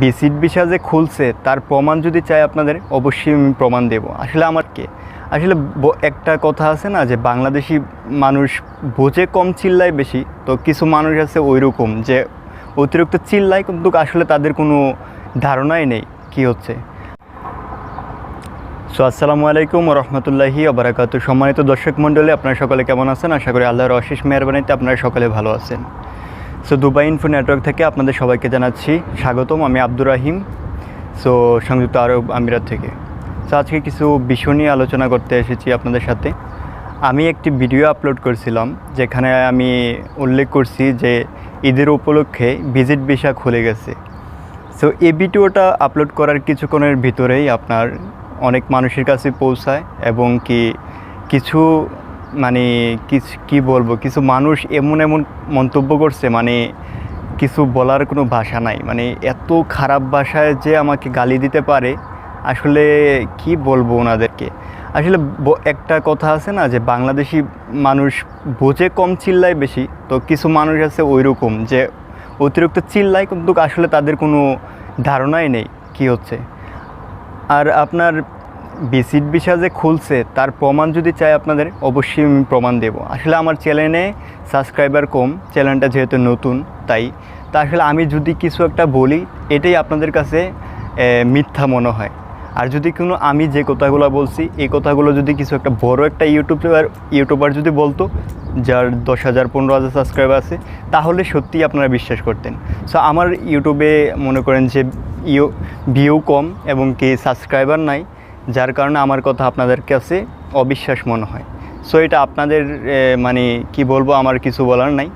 বিসিট visa যে খুলছে, তার প্রমাণ যদি চাই আপনাদের, অবশ্যই আমি প্রমাণ দেব। আসলে আমার কে? আসলে একটা কথা আছে না, যে বাংলাদেশি মানুষ বোঝে কম চিল্লায় বেশি, তো কিছু মানুষ আছে ওই রকম যে অতিরিক্ত চিল্লায় কিন্তু আসলে তাদের কোনো ধারণাই নেই কি হচ্ছে। সো আসসালামু আলাইকুম রহমতুল্লাহি আবরাকাত সম্মানিত দর্শক মণ্ডলী, আপনারা সকলে কেমন আছেন? আশা করি আল্লাহর অশেষ মেহরবানিতে আপনারা সকলে ভালো আছেন। সো দুবাই ইনফো নেটওয়ার্ক থেকে আপনাদের সবাইকে জানাচ্ছি স্বাগতম, আমি আব্দুর রাহিম। সো সংযুক্ত আরব আমিরাত থেকে। সো আজকে কিছু বিষয় নিয়ে আলোচনা করতে এসেছি আপনাদের সাথে। আমি একটি ভিডিও আপলোড করছিলাম, যেখানে আমি উল্লেখ করছি যে ঈদের উপলক্ষে ভিজিট ভিসা খুলে গেছে। সো এই ভিডিওটা আপলোড করার কিছুক্ষণের ভিতরেই আপনার অনেক মানুষের কাছে পৌঁছায় এবং কি কিছু মানে কিছু, কী বলব, কিছু মানুষ এমন এমন মন্তব্য করছে মানে কিছু বলার কোনো ভাষা নাই। মানে এত খারাপ ভাষায় যে আমাকে গালি দিতে পারে, আসলে কি বলব ওনাদেরকে? আসলে একটা কথা আছে না যে বাংলাদেশি মানুষ বোঝে কম চিল্লায় বেশি, তো কিছু মানুষ আছে ওই রকম যে অতিরিক্ত চিল্লায় কিন্তু আসলে তাদের কোনো ধারণাই নেই কি হচ্ছে। আর আপনার বিসিট ভিসা যে খুলছে, তার প্রমাণ যদি চাই আপনাদের, অবশ্যই আমি প্রমাণ দেব। আসলে আমার চ্যানেলে সাবস্ক্রাইবার কম, চ্যানেলটা যেহেতু নতুন, তাই। তা আসলে আমি যদি কিছু একটা বলি, এটাই আপনাদের কাছে মিথ্যা মনে হয়। আর যদি কোনো আমি যে কথাগুলো বলছি, এই কথাগুলো যদি কিছু একটা বড় একটা ইউটিউবার ইউটিউবার যদি বলতো, যার দশ হাজার, পনেরো হাজার সাবস্ক্রাইবার আছে, তাহলে সত্যিই আপনারা বিশ্বাস করতেন। সো আমার ইউটিউবে মনে করেন যে ইউ, ভিউ কম এবং কি সাবস্ক্রাইবার নাই যার কারণে আমার কথা আপনাদের কাছে অবিশ্বাস মনে হয়। সো এটা আপনাদের মানে কি বলব, আমার কিছু বলার নাই।